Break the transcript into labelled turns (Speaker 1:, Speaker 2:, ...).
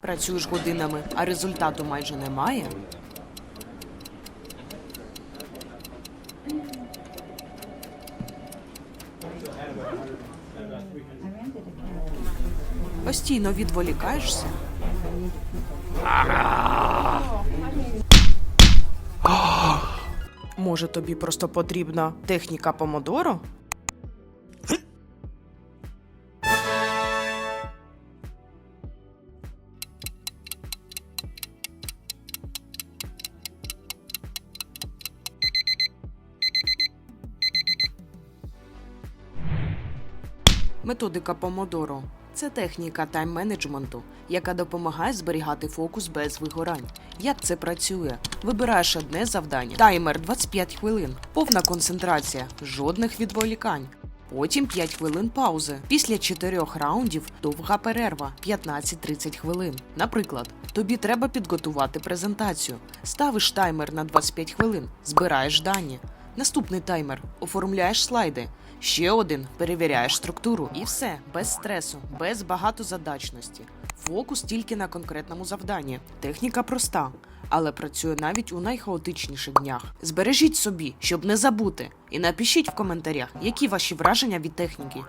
Speaker 1: Працюєш годинами, а результату майже немає. Постійно відволікаєшся. Може, тобі просто потрібна техніка помодоро? Методика помодоро це техніка тайм-менеджменту, яка допомагає зберігати фокус без вигорань. Як це працює? Вибираєш одне завдання, таймер 25 хвилин, повна концентрація, жодних відволікань. Потім 5 хвилин паузи. Після 4 раундів довга перерва 15-30 хвилин. Наприклад, тобі треба підготувати презентацію. Ставиш таймер на 25 хвилин, збираєш дані. Наступний таймер оформляєш слайди. Ще один перевіряєш структуру. І все без стресу, без багатозадачності. Фокус тільки на конкретному завданні. Техніка проста, але працює навіть у найхаотичніших днях. Збережіть собі, щоб не забути, і напишіть в коментарях, які ваші враження від техніки.